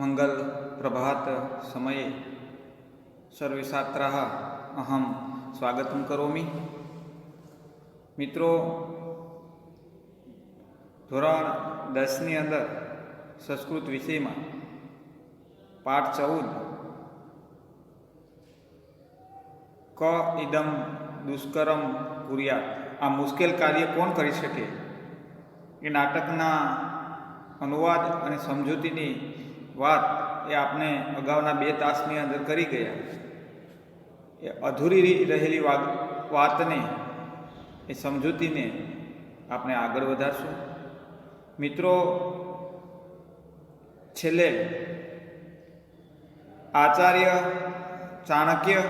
મંગલ પ્રભાત સમયે સર્વે છાત્રાः અહમ સ્વાગતમ કરોમી મિત્રો ધોરણ દસની અંદર સંસ્કૃત વિષયમાં પાઠ ચૌદ ક ઇદમ દુષ્કરમ કુર્યા આ મુશ્કેલ કાર્ય કોણ કરી શકે એ નાટકના અનુવાદ અને સમજૂતીની વાત એ આપણે અગાઉના બે તાસની અંદર કરી ગયા. એ અધૂરી રહેલી વાત વાતને, એ સમજૂતીને આપણે આગળ વધારશું. મિત્રો, છેલ્લે આચાર્ય, ચાણક્ય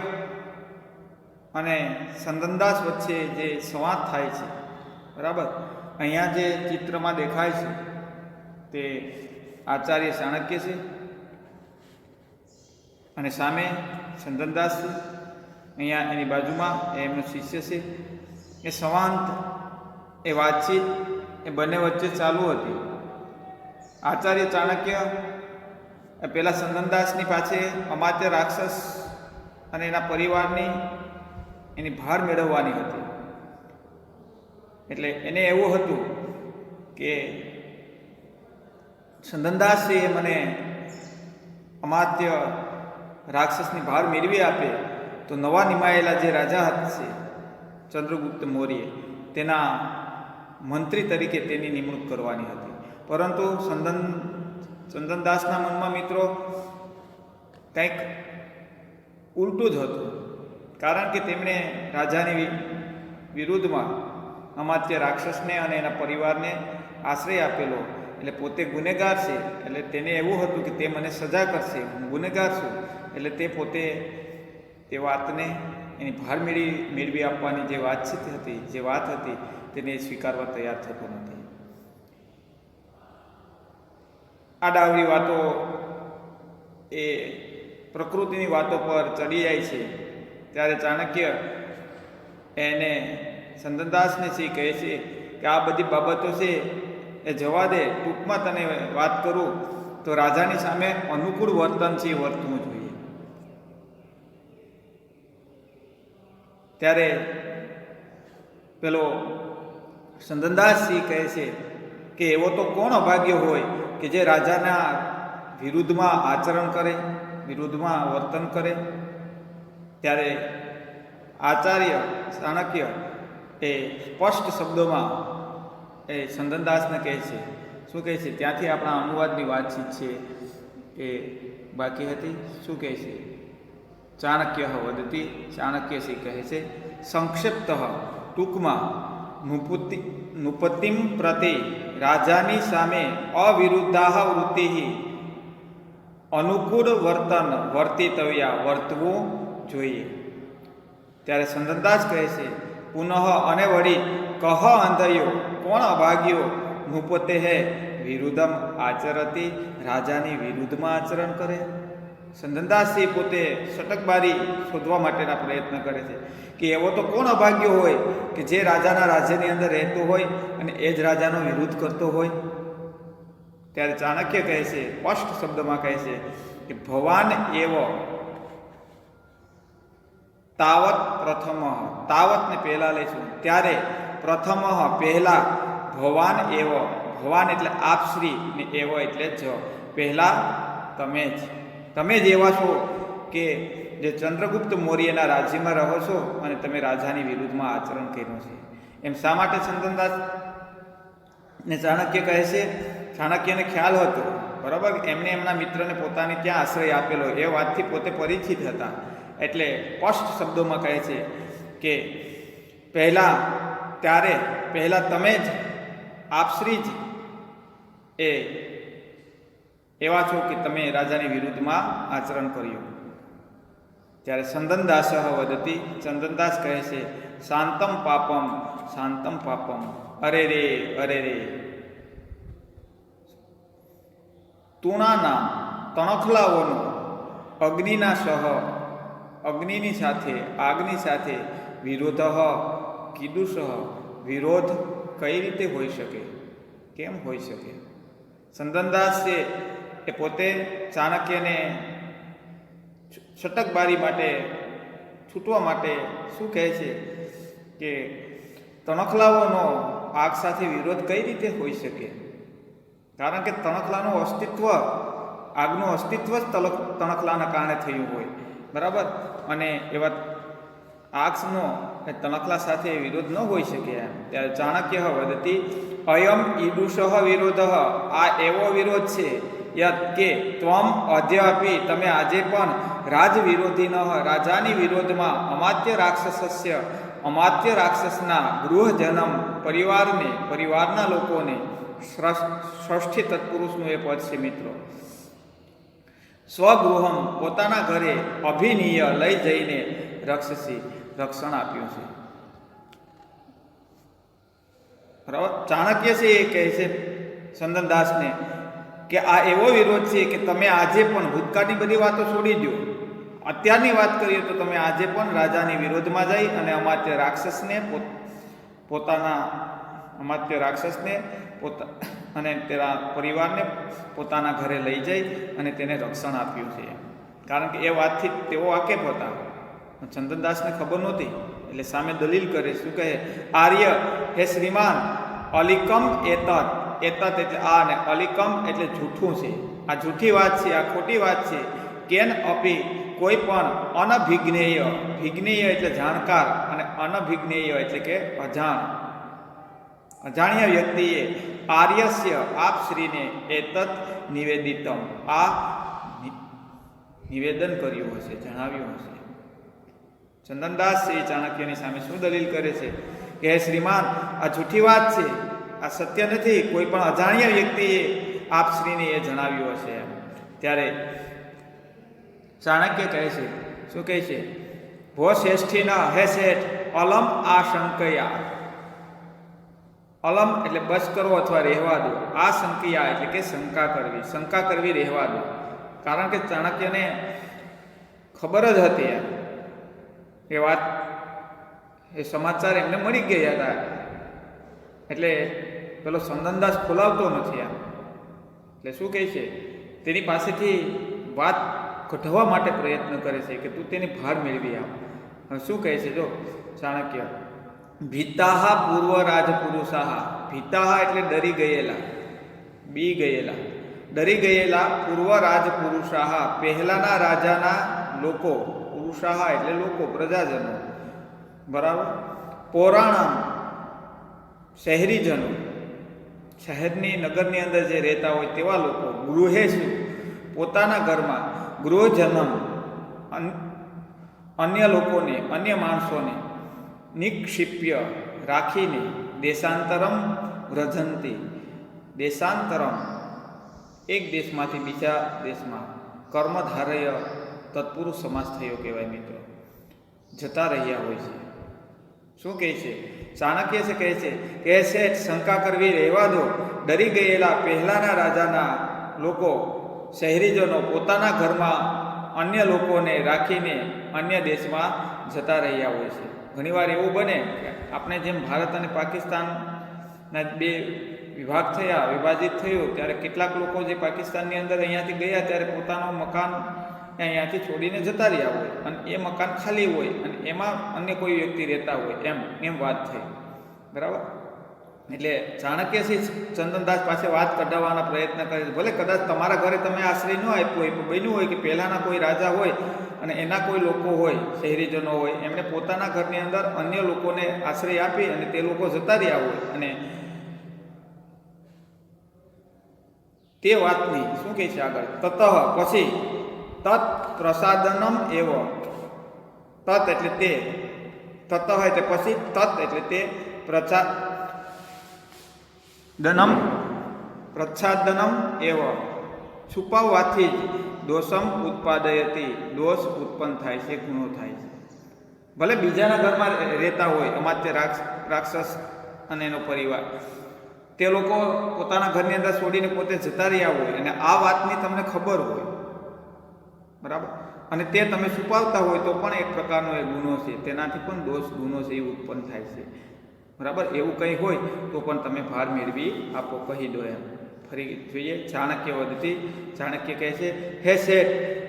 અને સંદનદાસ વચ્ચે જે સંવાદ થાય છે, બરાબર? અહીંયા જે ચિત્રમાં દેખાય છે, તે આચાર્ય ચાણક્ય છે અને સામે ચંદનદાસ છે. અહીંયા એની બાજુમાં એમનો શિષ્ય છે. એ સંવાદ એ વાતચીત, એ બંને વચ્ચે ચાલુ હતી. આચાર્ય ચાણક્ય, એ પહેલાં ચંદનદાસની પાસે અમાત્ય રાક્ષસ અને એના પરિવારની એની ભાર મેળવવાની હતી. એટલે એને એવું હતું કે સંદનદાસજીએ મને અમાત્ય રાક્ષસની ભાર મેળવી આપે તો નવા નિમાયેલા જે રાજા છે ચંદ્રગુપ્ત મૌર્ય, તેના મંત્રી તરીકે તેની નિમણૂક કરવાની હતી. પરંતુ સંદન ચંદનદાસના મનમાં મિત્રો કંઈક ઉલટું જ હતું. કારણ કે તેમણે રાજાની વિરુદ્ધમાં અમાત્ય રાક્ષસને અને એના પરિવારને આશ્રય આપેલો એટલે પોતે ગુનેગાર છે, એટલે તેને એવું હતું કે તે મને સજા કરશે, હું ગુનેગાર છું. એટલે તે પોતે તે વાતને એની ભાર મેળવી મેળવી આપવાની જે વાતચીત હતી, જે વાત હતી, તેને સ્વીકારવા તૈયાર થતો નથી. આ ડાવરી વાતો એ પ્રકૃતિની વાતો પર ચડી જાય છે. ત્યારે ચાણક્ય એને સંદનદાસને છે, કહે છે કે આ બધી બાબતો છે એ જવા દે, ટૂંકમાં તને વાત કરું, તો રાજાની સામે અનુકૂળ વર્તન છે એ વર્તવું જોઈએ. ત્યારે પેલો સંદનદાસજી કહે છે કે એવો તો કોણ અભાગ્ય હોય કે જે રાજાના વિરુદ્ધમાં આચરણ કરે, વિરુદ્ધમાં વર્તન કરે? ત્યારે આચાર્ય, ચાણક્ય એ સ્પષ્ટ શબ્દોમાં એ સંદનદાસને કહે છે. શું કહે છે? ત્યાંથી આપણા અનુવાદની વાતચીત છે એ બાકી હતી. શું કહે છે? ચાણક્ય વદતી ચાણક્ય કહે છે, સંક્ષિપ્ત ટૂંકમાં નુપતિ, નુપતિમ પ્રતિ રાજાની સામે અવિરુદ્ધાહ વૃત્તિ અનુકૂળ વર્તન વર્તિતવ્યા વર્તવું જોઈએ. ત્યારે સંદનદાસ કહે છે પુનઃ અને વળી કહ અંધયો કોણ અભાગ્યો હું પોતે હે વિરુદ્ધમ આચરતી, રાજાની વિરુદ્ધમાં આચરણ કરે. સંદનદાસજી પોતે સટકબારી શોધવા માટેના પ્રયત્ન કરે છે કે એવો તો કોણ અભાગ્યો હોય કે જે રાજાના રાજ્યની અંદર રહેતો હોય અને એ જ રાજાનો વિરુદ્ધ કરતો હોય? ત્યારે ચાણક્ય કહે છે, સ્પષ્ટ શબ્દમાં કહે છે કે ભવાન એવો તાવત પ્રથમ. તાવતને પહેલાં લઈશું ત્યારે પ્રથમ પહેલાં ભવાન એવો. ભવાન એટલે આપશ્રી ને એવો એટલે જ. પહેલાં તમે જ. તમે જ એવા છો કે જે ચંદ્રગુપ્ત મૌર્યના રાજ્યમાં રહો છો અને તમે રાજાની વિરુદ્ધમાં આચરણ કર્યું છે. એમ શા માટે ચંદનદાસ ને ચાણક્ય કહે છે? ચાણક્યને ખ્યાલ હતો. બરાબર? એમને એમના મિત્રને પોતાને ત્યાં આશ્રય આપેલો. એ વાતથી પોતે પરિચિત હતા. એટલે સ્પષ્ટ શબ્દોમાં કહે છે કે પહેલાં ત્યારે પહેલાં તમે જ આપશ્રી જ એ એવા છો કે તમે રાજાની વિરુદ્ધમાં આચરણ કર્યું. ત્યારે ચંદનદાસ વદતી ચંદનદાસ કહે છે, શાંતમ પાપમ શાંતમ પાપમ, અરે રે અરે રે. તુણાના, તણખલાઓનો, અગ્નિના સહ અગ્નિની સાથે, આગની સાથે વિરોધ કિદુષહ વિરોધ કઈ રીતે હોઈ શકે? કેમ હોઈ શકે? સંદનદાસ છે એ પોતે ચાણક્યને છટકબારી માટે, છૂટવા માટે શું કહે છે કે, તણખલાઓનો આગ સાથે વિરોધ કઈ રીતે હોઈ શકે? કારણ કે તણખલાનું અસ્તિત્વ, આગનું અસ્તિત્વ જ તણખલાના કારણે થયું હોય. બરાબર? અને એવા આક્ષનો એ તણખલા સાથે વિરોધ ન હોઈ શકે એમ. ત્યારે ચાણક્ય વદતી, અયમ ઈડુષહ વિરોધ. આ એવો વિરોધ છે યત કે ત્વમ અદ્યાપી, તમે આજે પણ રાજ વિરોધી ન રાજાની વિરોધમાં અમાત્ય રાક્ષસસ્ય, અમાત્ય રાક્ષસના ગૃહજનમ પરિવારને, પરિવારના લોકોને ષષ્ઠી તત્પુરુષનું એ પદ છે, મિત્રો. સ્વગૃહમ પોતાના ઘરે અભિનીય લઈ જઈને રક્ષસી રક્ષણ આપ્યું છે. ચાણક્ય છે એ કહે છે ચંદનદાસને કે આ એવો વિરોધ છે કે તમે આજે પણ ભૂતકાળની બધી વાતો છોડી દો અત્યારની વાત કરીએ તો તમે આજે પણ રાજાની વિરોધમાં જઈ અને અમાત્ય રાક્ષસને પોતાના અમાત્ય રાક્ષસને પોતા અને તેના પરિવારને પોતાના ઘરે લઈ જઈ અને તેને રક્ષણ આપ્યું છે. કારણ કે એ વાતથી તેઓ વાકેફ હતા. ચંદનદાસને ખબર નહોતી, એટલે સામે દલીલ કરે, શું કહે, આર્ય હે શ્રીમાન, અલિકમ એતત. એતત એટલે આ ને અલિકમ એટલે જૂઠું છે. આ જૂઠી વાત છે, આ ખોટી વાત છે. કેન અપી, કોઈ પણ અનભિજ્ઞેય, ભિજ્ઞેય એટલે જાણકાર અને અનભિજ્ઞેય એટલે કે અજાણ. અજાણ્યા વ્યક્તિએ આર્યસ્ય આપ શ્રીને એતત નિવેદિતમ. આ નિવેદન કર્યું હશે, જણાવ્યું હશે. ચંદનદાસ શ્રી ચાણક્યની સામે શું દલીલ કરે છે? કે હે શ્રીમાન, આ જૂઠી વાત છે. આ સત્ય નથી. કોઈ પણ અજાણ્યા વ્યક્તિએ આપ શ્રીને એ જણાવ્યું હશે. ત્યારે ચાણક્ય કહે છે, શું કહે છે? ભો શ્રેષ્ઠીના હે શેઠ અલમ આશંકયા અલમ એટલે બસ કરો અથવા રહેવા દો. આ સંકિયા એટલે કે શંકા કરવી. શંકા કરવી, રહેવા દો. કારણ કે ચાણક્યને ખબર જ હતી એ વાત, એ સમાચાર એમને મળી ગયા હતા. એટલે પેલો સંદનદાસ ખોલાવતો નથી આ એટલે શું કહે છે? તેની પાસેથી વાત કઢવા માટે પ્રયત્ન કરે છે કે તું તેની ભાર મેળવી આવ શું કહે છે? જો, ચાણક્ય ભીતાહા પૂર્વ રાજપુરુષાહા. ભીતાહા એટલે ડરી ગયેલા, બી ગયેલા. ડરી ગયેલા પૂર્વ રાજપુરુષાહા, પહેલાના રાજાના લોકો, પુરુષાહા એટલે લોકો, પ્રજાજનો. બરાબર? પૌરાણમ, શહેરીજનો. શહેરની, નગરની અંદર જે રહેતા હોય તેવા લોકો ગૃહેશુ પોતાના ઘરમાં ગૃહજનમ અન્ય લોકોને, અન્ય માણસોને નિક્ષિપ્ય રાખીને દેશાંતરમ વ્રજંતી. દેશાંતરમ એક દેશમાંથી બીજા દેશમાં કર્મધારય તત્પુરુષ સમાસ થયો કહેવાય મિત્રો. જતા રહ્યા હોય છે. શું કહે છે? ચાણક્ય છે, કહે છે કે શેઠ શંકા કરવી રહેવા દો. ડરી ગયેલા પહેલાના રાજાના લોકો, શહેરીજનો પોતાના ઘરમાં અન્ય લોકોને રાખીને અન્ય દેશમાં જતા રહ્યા હોય છે. ઘણીવાર એવું બને કે આપણે જેમ ભારત અને પાકિસ્તાનના બે વિભાગ થયા, વિભાજિત થયું, ત્યારે કેટલાક લોકો જે પાકિસ્તાનની અંદર અહીંયાથી ગયા, ત્યારે પોતાનું મકાન અહીંયાથી છોડીને જતા રહ્યા હોય અને એ મકાન ખાલી હોય અને એમાં અન્ય કોઈ વ્યક્તિ રહેતા હોય એમ એમ વાત થઈ. બરાબર? એટલે ચાણક્યસિંહ ચંદનદાસ પાસે વાત કઢાવવાના પ્રયત્ન કરે છે. ભલે કદાચ તમારા ઘરે તમે આશ્રય ન આપ્યો હોય બન્યું હોય કે પહેલાંના કોઈ રાજા હોય અને એના કોઈ લોકો હોય, શહેરીજનો હોય, એમણે પોતાના ઘરની અંદર અન્ય લોકોને આશ્રય આપી અને તે લોકો જતા રહ્યા હોય અને તે વાતની શું કહે છે આગળ? તતઃ પછી તત પ્રસાદનમ એવ. તત એટલે તે. તતઃ એટલે પછી તત એટલે તે પ્રચા દનમ પ્રચ્છાદનમ એવ. છુપાવવાથી જ દોષમ ઉત્પાદયતી, દોષ ઉત્પન્ન થાય છે ગુનો થાય છે. ભલે બીજાના ઘરમાં રહેતા હોય, અમાત્ય રાક્ષ, રાક્ષસ અને એનો પરિવાર. તે લોકો પોતાના ઘરની અંદર છોડીને પોતે જતા રહ્યા હોય અને આ વાતની તમને ખબર હોય. બરાબર? અને તે તમે છુપાવતા હોય તો પણ એક પ્રકારનો એ ગુનો છે. તેનાથી પણ દોષ ગુનો છે, એ ઉત્પન્ન થાય છે. બરાબર? એવું કંઈ હોય તો પણ તમે ભાર મેળવી આપો, કહી દો એમ. ફરી જોઈએ, ચાણક્ય વધતી. ચાણક્ય કહે છે, હે શેઠ,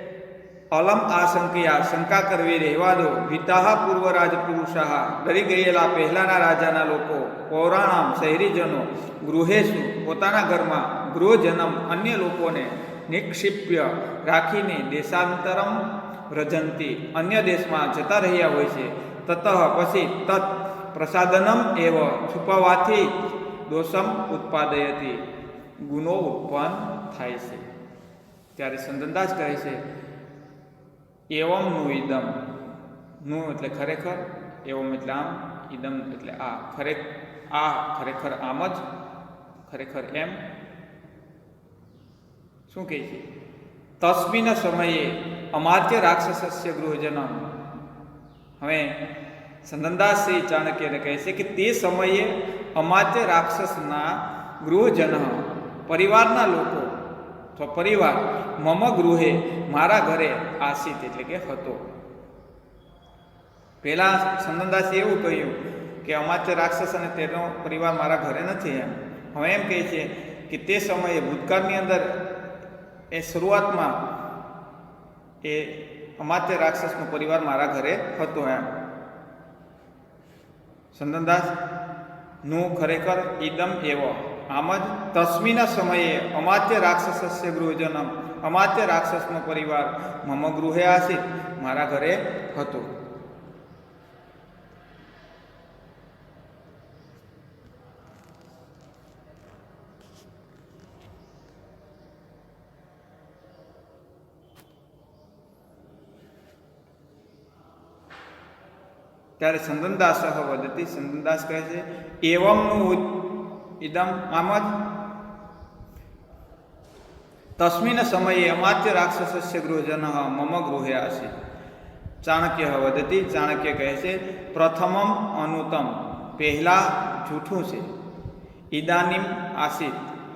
અલમ આશંકયા, શંકા કરવી રહેવા દો. વિતાહા પૂર્વ રાજપુરુષાહ ડરી ગયેલા પહેલાના રાજાના લોકો પૌરાણામ શહેરીજનો, ગૃહેશુ, પોતાના ઘરમાં ગૃહજનમ અન્ય લોકોને નિક્ષિપ્ય રાખીને દેશાંતરમ રજંતી અન્ય દેશમાં જતા રહ્યા હોય છે. તતઃ પછી તત પ્રસાદનમ એવ છુપાવવાથી દોષમ ઉત્પાદયથી ગુનો ઉત્પન્ન થાય છે ત્યારે સંદનદાસ કહે છે એવમનું ઇદમનું એટલે ખરેખર એવમ એટલે આમ ઈદમ એટલે આ ખરે આ ખરેખર આમ જ ખરેખર એમ શું કહે છે? તસ્મિન સમયે અમાત્ય રાક્ષસસ્ય ગૃહજનમ। હવે સંદનદાસ ચાણક્યને કહે છે કે તે સમયે અમાત્ય રાક્ષસના ગૃહજન પરિવારના લોકો તો પરિવાર, મમ ગૃહે મારા ઘરે આશિત એટલે કે હતો. પહેલાં સંદનદાસે એવું કહ્યું કે અમાત્ય રાક્ષસ અને તેનો પરિવાર મારા ઘરે નથી એમ. હવે એમ કહે છે કે તે સમયે ભૂતકાળની અંદર એ શરૂઆતમાં એ અમાત્ય રાક્ષસનો પરિવાર મારા ઘરે હતો એમ. સંદનદાસ, નું ખરેખર ઈદમ એવો. આમ જ તસ્મીના સમયે અમાત્ય રાક્ષસસ્ય ગૃહજનમ, અમાત્ય રાક્ષસનો પરિવાર મમ ગૃહે આસીત મારા ઘરે હતો. ત્યારે સંદનદાસ વદતી સંદનદાસ કહે છે, એવમનું ઇદમ આમ જ? તસ્મિન સમયે અમાત્ય રાક્ષસસ્ય ગૃહજન મમ ગૃહે આસી. ચાણક્ય વદતી ચાણક્ય કહે છે, પ્રથમમ અનુતમ, પહેલાં જૂઠું છે. ઇદાનીમ આસિત,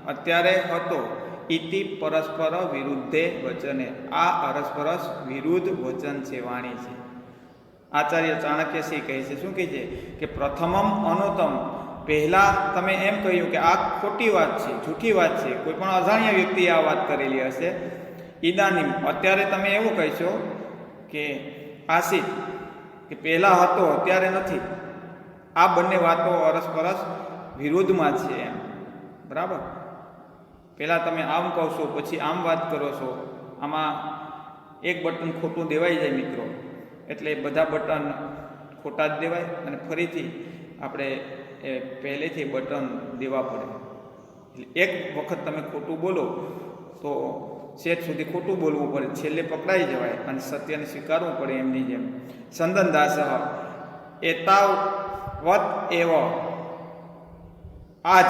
અત્યારે હતો, ઇતિ પરસ્પર વિરુદ્ધે વચને. આ અરસપરસ વિરુદ્ધ વચન છે વાણી છે. આચાર્ય ચાણક્ય શ્રી કહે છે. શું કહે છે? કે પ્રથમમ અનુતમ. પહેલાં તમે એમ કહ્યું કે આ ખોટી વાત છે, જૂઠી વાત છે. કોઈ પણ અજાણ્યા વ્યક્તિએ આ વાત કરેલી હશે. ઈદાનીમ, અત્યારે તમે એવું કહેશો કે આશિત કે પહેલાં હતો, અત્યારે નથી. આ બંને વાતો અરસપરસ વિરુદ્ધમાં છે એમ. બરાબર? પહેલાં તમે આમ કહો છો, પછી આમ વાત કરો છો. આમાં એક બટન ખોટું દેવાઈ જાય મિત્રો. એટલે બધા બટન ખોટા જ દેવાય અને ફરીથી આપણે એ પહેલેથી બટન દેવા પડે. એટલે એક વખત તમે ખોટું બોલો, તો શેઠ સુધી ખોટું બોલવું પડે. છેલ્લે પકડાઈ જવાય અને સત્યને સ્વીકારવું પડે એમની જેમ. સંદન દાસ એતાવત એવ. આજ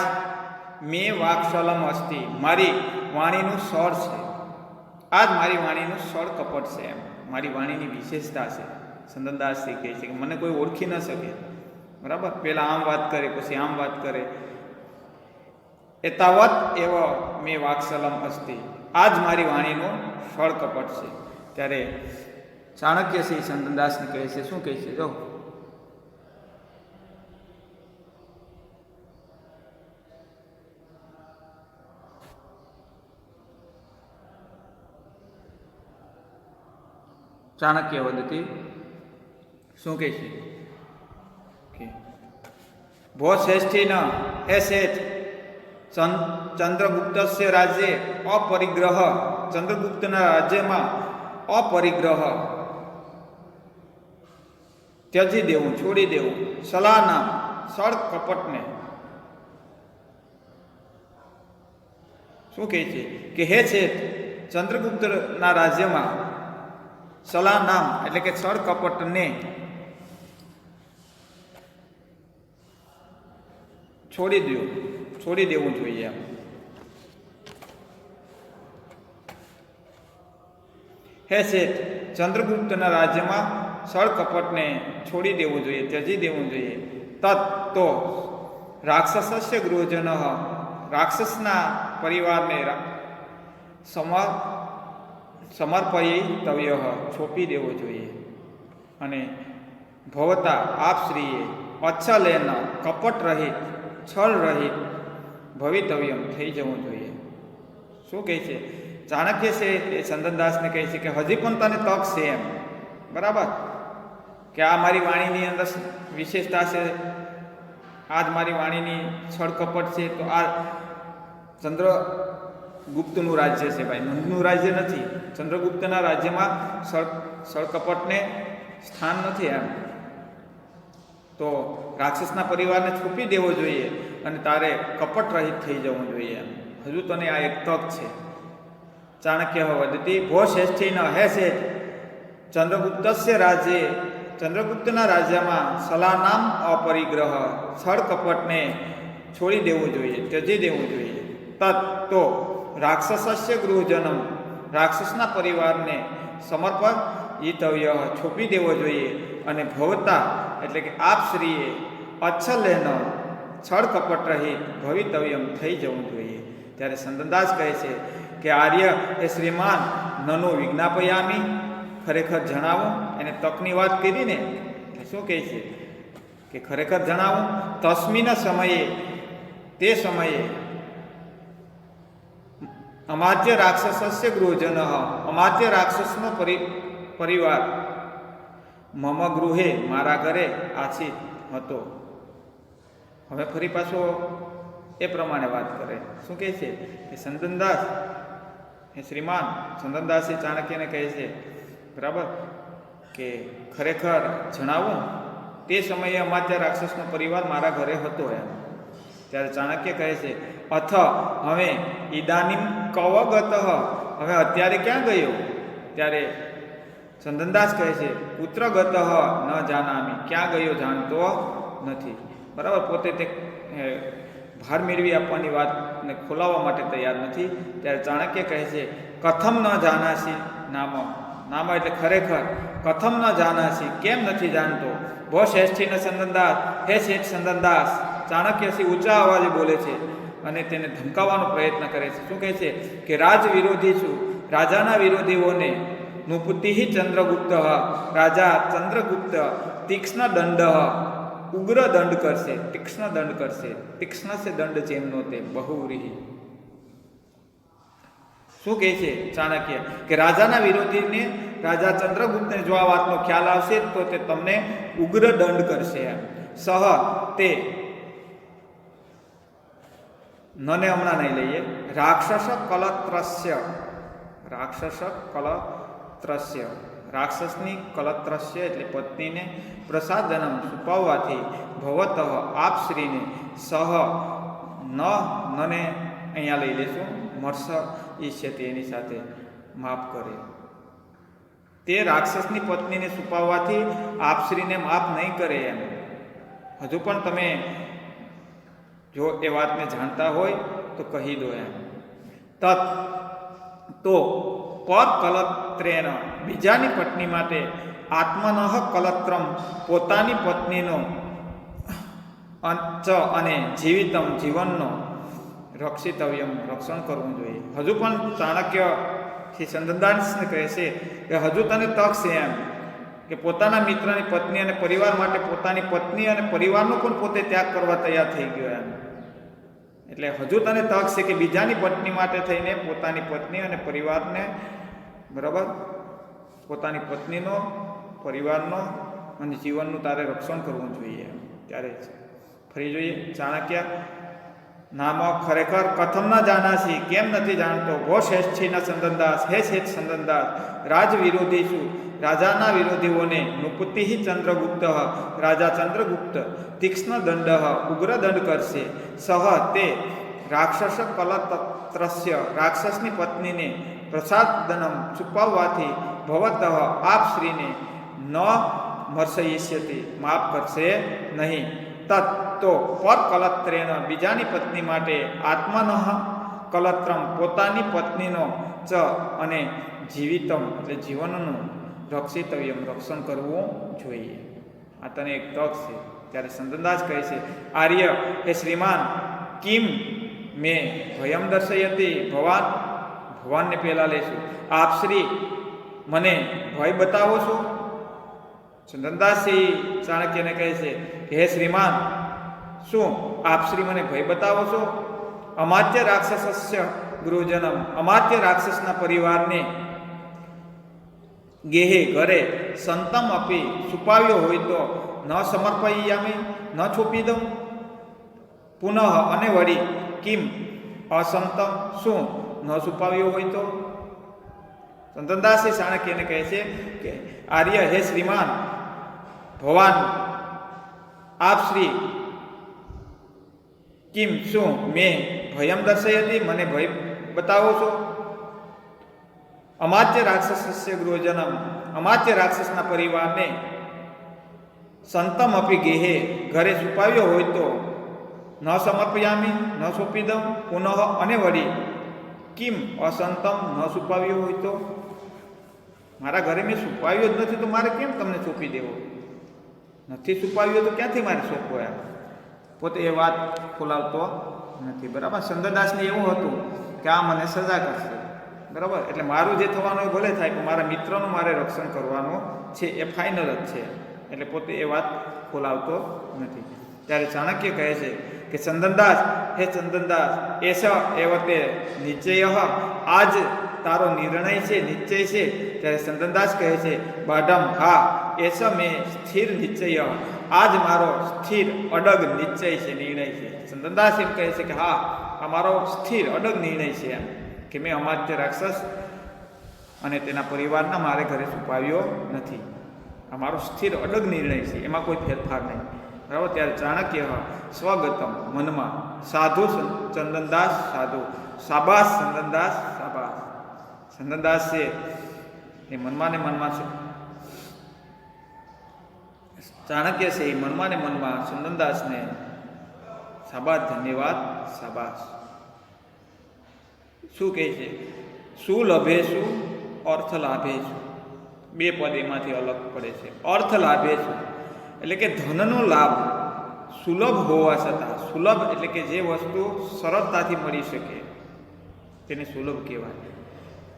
મેં વાક્સલમ અસ્તિ. મારી વાણીનું સ્વર છે. આજ મારી વાણીનું સ્વર કપટ છે એમ. મારી વાણીની વિશેષતા છે. સંદનદાસજી કહે છે કે મને કોઈ ઓળખી ન શકે. બરાબર? પહેલાં આમ વાત કરે, પછી આમ વાત કરે. એતાવત એવો મેં વાક્સલમ અસ્તિ. આ જ મારી વાણીનું ફળ કપટ છે. ત્યારે ચાણક્ય શ્રી સંતદાસને કહે છે, શું કહે છે? જો. ચાણક્ય વદતી. શું કહે છે? કે ભો શ્રેષ્ઠી ન હે શેઠ ચં- ચંદ્રગુપ્તસ્ય રાજ્યે અપરિગ્રહ, ચંદ્રગુપ્તના રાજ્યમાં અપરિગ્રહ. ત્યજી દેવું, છોડી દેવું. સલાહના સળ કપટને. શું કહે છે? કે હે છે ચંદ્રગુપ્તના રાજ્યમાં સલાહ નામ એટલે કે સળ કપટને છોડી દો છોડી દેવું જોઈએ એમ હે શેઠ ચંદ્રગુપ્તના રાજ્યમાં સળ કપટને છોડી દેવું જોઈએ ત્યજી દેવું જોઈએ તત તો રાક્ષસસ્ય ગૃહજન રાક્ષસના પરિવારને રા- સમર સમર્પયિતવ્ય સોંપી દેવો જોઈએ અને ભવતા આપશ્રીએ અચ્છલેન કપટ રહિત છળ રહિત ભવિતવ્યમ થઈ જવું જોઈએ શું કહે છે ચાણક્ય છે એ ચંદનદાસને કહે છે કે હજી પણ તને તક છે એમ બરાબર કે આ મારી વાણીની અંદર વિશેષતા છે આ જ મારી વાણીની છળ કપટ છે તો આ ચંદ્રગુપ્તનું રાજ્ય છે ભાઈ. નંદનું રાજ્ય નથી. ચંદ્રગુપ્તના રાજ્યમાં સળ, સળકપટને સ્થાન નથી એમ. તો રાક્ષસના પરિવારને છૂપી દેવો જોઈએ અને તારે કપટ રહિત થઈ જવું જોઈએ એમ. હજુ તને આ એક તક છે. ચાણક્ય વદતી ભો શ્રેષ્ઠી ન શેઠ ચંદ્રગુપ્તસ્ય રાજ્યે, ચંદ્રગુપ્તના રાજ્યમાં સલાનામ અપરિગ્રહ સળ કપટને છોડી દેવું જોઈએ, ત્યજી દેવું જોઈએ. તત તો રાક્ષસસ્ય ગૃહજનમ, રાક્ષસના પરિવારને સમર્પણ ઈતવ્ય છોપી દેવો જોઈએ અને ભવતા એટલે કે આપ શ્રીએ અચ્છલેન છળ કપટ રહિત ભવિતવ્યમ થઈ જવું જોઈએ. ત્યારે સંતનદાસ કહે છે કે આર્ય એ શ્રીમાન નનો વિજ્ઞાપયામી, ખરેખર જણાવો. એને તકની વાત કરીને શું કહે છે? કે ખરેખર જણાવો, તસ્મીના સમયે, તે સમયે અમાત્ય રાક્ષસસ્ય ગૃહજન અમાત્ય રાક્ષસનો પરિ પરિવાર મમ ગૃહે મારા ઘરે આછી હતો હવે ફરી પાછો એ પ્રમાણે વાત કરે. શું કહે છે? કે સંદનદાસ, એ શ્રીમાન સંદનદાસ ચાણક્યને કહે છે, બરાબર? કે ખરેખર જણાવું, તે સમયે અમાત્ય રાક્ષસનો પરિવાર મારા ઘરે હતો એમ. ત્યારે ચાણક્ય કહે છે અથ, હવે ઈદાનીમ કવગત. હવે અત્યારે ક્યાં ગયો? ત્યારે ચંદનદાસ કહે છે, પુત્રગત ન જાનામી. ક્યાં ગયો જાણતો નથી. બરાબર, પોતે તે ભાર મેળવી આપવાની વાતને ખોલાવવા માટે તૈયાર નથી. ત્યારે ચાણક્ય કહે છે, કથમ ન જાનાસી નામ. નામ એટલે ખરેખર, કથમ ન જાનાસી. કેમ નથી જાણતો? ભો ન ચંદનદાસ. હે શેઠ ચંદનદાસ ચાણક્ય સિંહ ઊંચા અવાજે બોલે છે અને તેને ધમકાવવાનો પ્રયત્ન કરે છે. શું કહે છે? કે રાજ વિરોધી છું. રાજાના વિરોધીઓને નુપુતિહિ ચંદ્રગુપ્ત રાજા ચંદ્રગુપ્ત તીક્ષ્ણ દંડ ઉગ્ર દંડ કરશે. તીક્ષ્ણ દંડ કરશે. તીક્ષ્ણ છે દંડ જેમનો તે બહુવ્રીહી. શું કહે છે ચાણક્ય? કે રાજાના વિરોધીને રાજા ચંદ્રગુપ્તને જો આ વાતનો ખ્યાલ આવશે તો તે તમને ઉગ્ર દંડ કરશે એમ. સહ તે નને હમણાં નહીં લઈએ. રાક્ષસ કલત્રસ્ય. રાક્ષસ કલત્રસ્ય. રાક્ષસની કલત્રસ્ય એટલે પત્નીને પ્રસાદનમ છુપાવવાથી ભવત આપશ્રીને સહ ન નને અહીંયા લઈ લેશું. મર્ષ ઈચ્છે એની સાથે માફ કરે. તે રાક્ષસની પત્નીને છુપાવવાથી આપશ્રીને માફ નહીં કરે એમ. હજુ પણ તમે જો એ વાતને જાણતા હોય તો કહી દો એમ. તત, તો પર કલત્રેન બીજાની પત્ની માટે આત્મનઃ કલત્રમ પોતાની પત્નીનો અંચ અને જીવિતમ જીવનનો રક્ષિતવ્યમ રક્ષણ કરવું જોઈએ. હજુ પણ ચાણક્યથી ચંદ્રદાસને કહે છે કે હજુ તને તક છે એમ કે પોતાના મિત્રની પત્ની અને પરિવાર માટે પોતાની પત્ની અને પરિવારનો પણ પોતે ત્યાગ કરવા તૈયાર થઈ ગયો એમ. એટલે હજુ તને તક છે કે બીજાની પત્ની માટે થઈને પોતાની પત્ની અને પરિવારને, બરાબર? પોતાની પત્નીનો, પરિવારનો અને જીવનનું તારે રક્ષણ કરવું જોઈએ ત્યારે ફરી જોઈએ ચાણક્ય નામ ખરેખર કથમ ન જાનાસી કેમ નથી જાણતો? ભો શ્રેષ્ઠી ન સંદનદાસ, હે શેઠ સંદનદાસ રાજ વિરોધી છું. રાજાના વિરોધીઓને નુપુતિ ચંદ્રગુપ્ત, રાજા ચંદ્રગુપ્ત તીક્ષ્ણ દંડ ઉગ્ર દંડ કરશે. સહ તે રાક્ષસ કલતત્રસ્ય, રાક્ષસની પત્નીને પ્રસાદનમ છુપાવવાથી ભવતઃ આપ શ્રીને ન મર્શયિષ્યતિ, માફ કરશે નહીં. તત તો પર કલત્રેન બીજાની પત્ની માટે આત્મનઃ કલત્રમ પોતાની પત્નીનો ચ અને જીવિતમ એટલે જીવનનું રક્ષિતવ્યમ રક્ષણ કરવું જોઈએ આ તને એક તક છે, ત્યારે સંતદાસ કહે છે, આર્ય એ શ્રીમાન, કિમ મેં ભયમ દર્શયતી? ભવાન ભગવાનને પહેલાં લેશું. આપ શ્રી મને ભય બતાવો છો? ચંદનદાસજી ચાણક્યને કહે છે કે, હે શ્રીમાન, શું આપ શ્રી મને ભય બતાવો છો? અમાત્ય રાક્ષસસ્ય ગૃહજનમ અમાત્ય રાક્ષસના પરિવારને ગેહે ઘરે સંતમ આપી છુપાવ્યો હોય તો ન સમર્પયામી ન છુપી દઉં પુનઃ અને વળી કિમ અસંતમ શું ન છુપાવ્યો હોય તો? સંતનદાસી ચાણક્યને કહે છે કે, આર્ય, હે શ્રીમાન ભવાન આપ શ્રી કિમ શું મેં ભયમ દર્શાવી મને ભય બતાવો છો? અમાત્ય રાક્ષસસ્ય ગૃહજનમ, અમાત્ય રાક્ષસના પરિવારને સંતમ અપી ગેહે ઘરે છુપાવ્યો હોય તો ન સમર્પયામી, ન સોંપી દઉં પુનઃ અને વળી કિમ અસંતમ ન છુપાવ્યો હોય તો? મારા ઘરે મેં છુપાવ્યો જ નથી તો મારે કેમ તમને સોંપી દેવો? નથી છુપાવ્યો તો ક્યાંથી મારે સોંપવો એમ પોતે એ વાત ખોલાવતો નથી. બરાબર? ચંદ્રદાસને એવું હતું કે આ મને સજા કરશે. બરાબર? એટલે મારું જે થવાનું એ ભલે થાય, પણ મારા મિત્રનું મારે રક્ષણ કરવાનું છે, એ ફાઇનલ જ છે. એટલે પોતે એ વાત ખોલાવતો નથી. ત્યારે ચાણક્ય કહે છે કે, ચંદનદાસ, હે ચંદનદાસ, એસ એવતે નિશ્ચય આજ તારો નિર્ણય છે, નિશ્ચય છે, ત્યારે ચંદનદાસ કહે છે, બાડમ, હા એસ મેં સ્થિર નિશ્ચય. આજ મારો સ્થિર, અડગ નિશ્ચય છે, નિર્ણય છે. ચંદનદાસ એમ કહે છે કે, હા, આ મારો સ્થિર, અડગ નિર્ણય છે એમ. કે મેં અમાત્ય રાક્ષસ અને તેના પરિવારના મારે ઘરે છુપાવ્યો નથી. આ મારો સ્થિર, અડગ નિર્ણય છે, એમાં કોઈ ફેરફાર નહીં. બરાબર? ત્યારે ચાણક્ય સ્વગતમ મનમાં, સાધુ ચંદનદાસ, સાધુ. સાબાસ ચંદનદાસ ચંદનદાસ છે એ મનમાં ને મનમાં છે. ચાણક્ય છે એ મનમાં ને મનમાં ચંદનદાસને સાબાસ ધન્યવાદ સાબાસ શું કહે છે? શું લભે શું અર્થ લાભે છું. બે પદ એમાંથી અલગ પડે છે. અર્થ લાભે છું. એટલે કે ધનનો લાભ સુલભ હોવા છતાં, સુલભ એટલે કે જે વસ્તુ સરળતાથી મળી શકે, તેને સુલભ કહેવાય.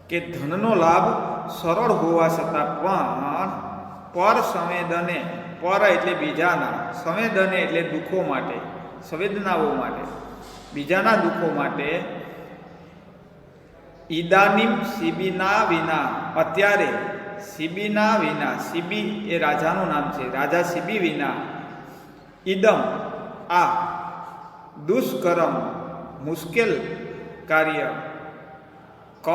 કે ધનનો લાભ સરળ હોવા છતાં પણ પર સંવેદને, પર એટલે બીજાના, સંવેદને એટલે દુઃખો માટે, સંવેદનાઓ માટે, બીજાના દુઃખો માટે ઈદાનીમ સીબીના વિના, અત્યારે સીબીના વિના, સીબી એ રાજાનું નામ છે, રાજા સીબી વિના ઈદમ, આ દુષ્કર્મ, મુશ્કેલ કાર્ય ક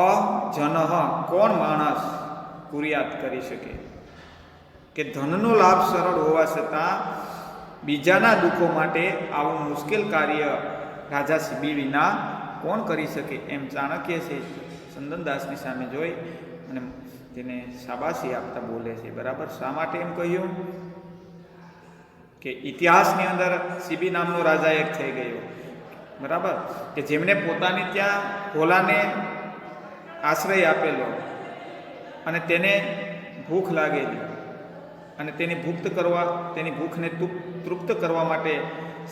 જનહ કોણ માણસ કુરિયાત કરી શકે? કે ધનનો લાભ સરળ હોવા છતાં બીજાના દુઃખો માટે આવું મુશ્કેલ કાર્ય રાજા સિબી વિના કોણ કરી શકે એમ ચાણક્ય છે ચંદનદાસની સામે જોઈ અને તેને શાબાશી આપતા બોલે છે. બરાબર? શા માટે એમ કહ્યું? કે ઇતિહાસની અંદર સીબી નામનો રાજા એક થઈ ગયો. બરાબર? કે જેમણે પોતાની ત્યાં ભોલાને આશ્રય આપેલો અને તેને ભૂખ લાગેલી. અને તેની ભુક્ત કરવા, તેની ભૂખને તૃપ્ત કરવા માટે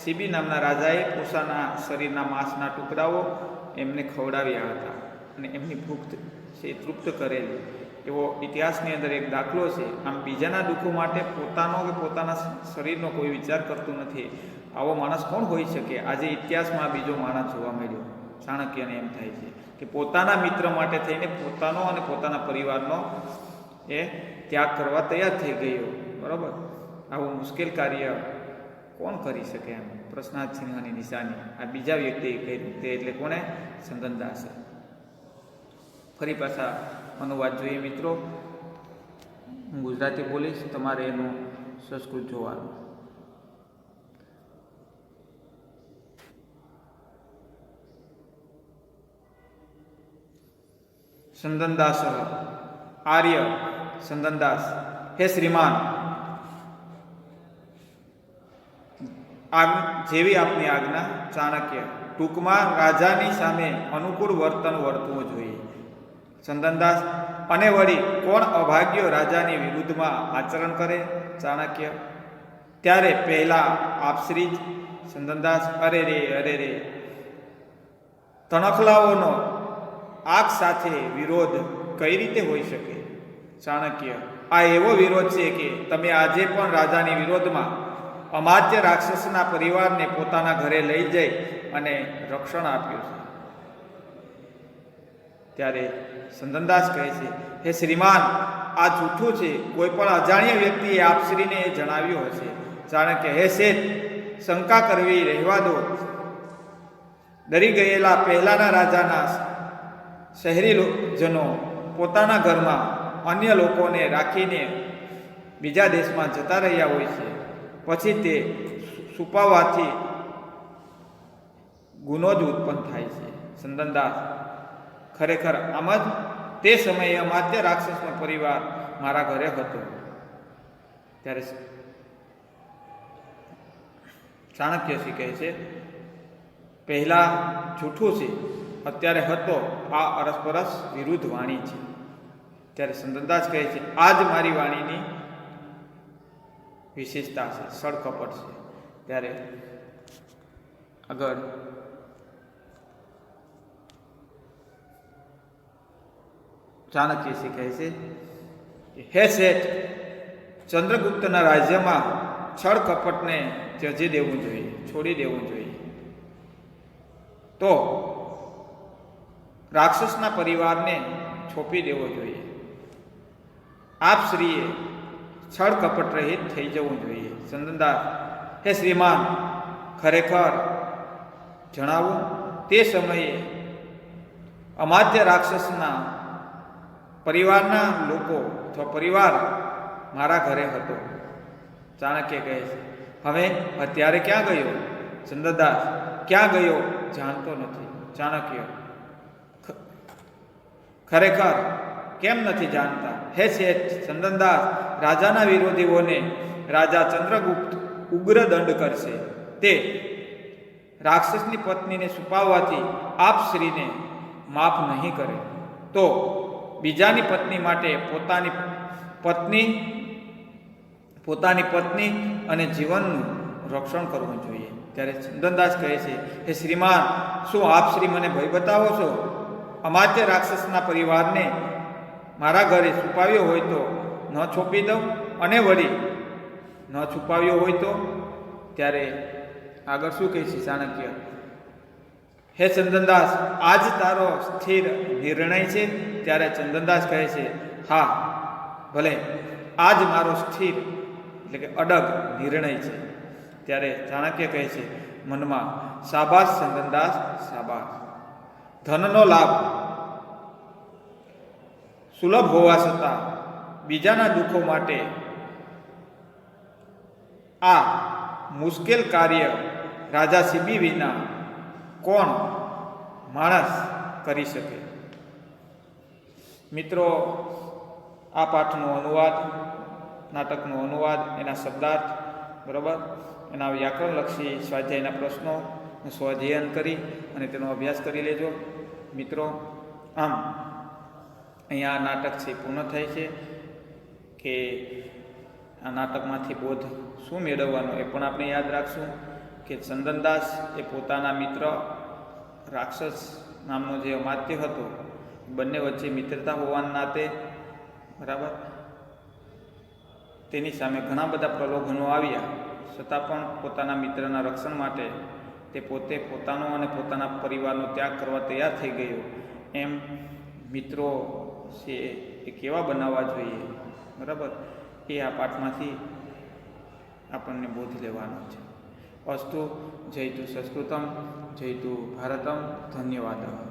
સીબી નામના રાજાએ પોતાના શરીરના માંસના ટુકડાઓ એમને ખવડાવ્યા હતા અને એમની ભૂખ છે તૃપ્ત કરેલી. એવો ઇતિહાસની અંદર એક દાખલો છે. આમ બીજાના દુઃખો માટે પોતાનો કે પોતાના શરીરનો કોઈ વિચાર કરતું નથી. આવો માણસ કોણ હોઈ શકે? આજે ઇતિહાસમાં બીજો માણસ જોવા મળ્યો. ચાણક્યને એમ થાય છે. કે પોતાના મિત્ર માટે થઈને પોતાનો અને પોતાના પરિવારનો એ ત્યાગ કરવા તૈયાર થઈ ગયો. બરાબર? આવું મુશ્કેલ કાર્ય કોણ કરી શકે એમ? પ્રશ્નાર્થ સિંહની નિશાની. આ બીજા વ્યક્તિએ કર્યું તે એટલે કોણે? સંગનદાસે. ફરી પાછા અનુવાદ જોઈએ મિત્રો. હું ગુજરાતી બોલીશ, તમારે એનું સંસ્કૃત જોવાનું. સંદનદાસ આર્ય સંદનદાસ. હે શ્રીમાન જેવી આપની આજ્ઞા ચાણક્ય, ટૂંકમાં રાજાની સામે અનુકૂળ વર્તન વર્તવું જોઈએ. ચંદનદાસ અને વળી કોણ અભાગ્યો રાજાની વિરુદ્ધમાં આચરણ કરે ચાણક્ય? ત્યારે પહેલા આપશ્રી જ ચંદનદાસ અરે રે અરે રે. તણખલાઓનો આગ સાથે વિરોધ કઈ રીતે હોઈ શકે? ચાણક્ય, આ એવો વિરોધ છે કે તમે આજે પણ રાજાની વિરોધમાં અમાત્ય રાક્ષસના પરિવારને પોતાના ઘરે લઈ જઈ અને રક્ષણ આપ્યું છે. ત્યારે સંદનદાસ કહે છે, હે શ્રીમાન, આ જૂઠું છે. કોઈ પણ અજાણ્યા વ્યક્તિએ આપશ્રીને એ જણાવ્યું હશે. જાણે કે હે શેઠ, શંકા કરવી, રહેવા દો. ડરી ગયેલા પહેલાના રાજાના શહેરી જનો પોતાના ઘરમાં અન્ય લોકોને રાખીને બીજા દેશમાં જતા રહ્યા હોય છે. પછી તે છુપાવવાથી ગુનો જ ઉત્પન્ન થાય છે. સંદનદાસ, ખરેખર આમ જ? તે સમયે અમાત્ય રાક્ષસનો પરિવાર મારા ઘરે હતો. ત્યારે ચાણક્યસિંહ કહે છે, પહેલાં જૂઠું છે. અત્યારે હતો, આ અરસપરસ વિરુદ્ધ વાણી છે. ત્યારે સંદનદાસ કહે છે આ જ મારી વાણીની વિશેષતા છે સળકપટ છે. ત્યારે આગળ ચાણક્ય શીખે છે હે શેઠ, ચંદ્રગુપ્તના રાજ્યમાં છળ કપટને ત્યજી દેવું જોઈએ, છોડી દેવું જોઈએ. તો રાક્ષસના પરિવારને છોપી દેવો જોઈએ. આપ શ્રીએ છળ કપટ રહિત થઈ જવું જોઈએ. ચંદનદાસ, હે શ્રીમાન, ખરેખર જણાવું, તે સમયે અમાત્ય રાક્ષસના પરિવારના લોકો, અથવા પરિવાર મારા ઘરે હતો. ચાણક્ય કહે છે, હવે અત્યારે ક્યાં ગયો? ચંદ્રદાસ ક્યાં ગયો જાણતો નથી. ચાણક્ય ખરેખર કેમ નથી જાણતા? હે શેઠ ચંદનદાસ, રાજાના વિરોધીઓને રાજા ચંદ્રગુપ્ત ઉગ્ર દંડ કરશે. તે રાક્ષસની પત્નીને છુપાવવાથી આપ શ્રીને માફ નહીં કરે. તો બીજાની પત્ની માટે પોતાની પત્ની પોતાની પત્ની અને જીવનનું રક્ષણ કરવું જોઈએ. ત્યારે ચંદનદાસ કહે છે, હે શ્રીમાન, શું આપ શ્રી મને ભય બતાવો છો? અમાત્ય રાક્ષસના પરિવારને મારા ઘરે છુપાવ્યો હોય તો ન છોપી દઉં અને વળી ન છુપાવ્યો હોય તો ત્યારે આગળ શું કહે છે ચાણક્ય હે ચંદનદાસ, આજ તારો સ્થિર નિર્ણય છે? ત્યારે ચંદનદાસ કહે છે, હા, ભલે, આજ મારો સ્થિર એટલે કે અડગ નિર્ણય છે. ત્યારે ચાણક્ય કહે છે, મનમાં સાબાસ ચંદનદાસ, શાબાશ. ધનનો લાભ. સુલભ હોવા છતાં બીજાના દુઃખો માટે આ મુશ્કેલ કાર્ય રાજા સીબી વિના કોણ માણસ કરી શકે? મિત્રો, આ પાઠનો અનુવાદ, નાટકનો અનુવાદ, એના શબ્દાર્થ, બરાબર? એના વ્યાકરણલક્ષી સ્વાધ્યાયના પ્રશ્નો સ્વાધ્યાયન કરી અને તેનો અભ્યાસ કરી લેજો. મિત્રો, આમ અહીંયા આ નાટક છે પૂર્ણ થાય છે કે આ નાટકમાંથી બોધ શું મેળવવાનો એ પણ આપણે યાદ રાખશું કે ચંદનદાસ એ પોતાના મિત્ર રાક્ષસ નામનો જે અમાત્ય હતો, બંને વચ્ચે મિત્રતા હોવાના નાતે, બરાબર? તેની સામે ઘણા બધા પ્રલોભનો આવ્યા. છતાં પણ પોતાના મિત્રના રક્ષણ માટે તે પોતે પોતાનો અને પોતાના પરિવારનો ત્યાગ કરવા તૈયાર થઈ ગયો. એમ મિત્રો છે એ કેવા બનાવવા જોઈએ? બરાબર? એ આ પાઠમાંથી આપણને બોધ લેવાનો છે. અસ્તુ જય તું સંસ્કૃતમ, જય તું ભારતમ, ધન્યવાદ.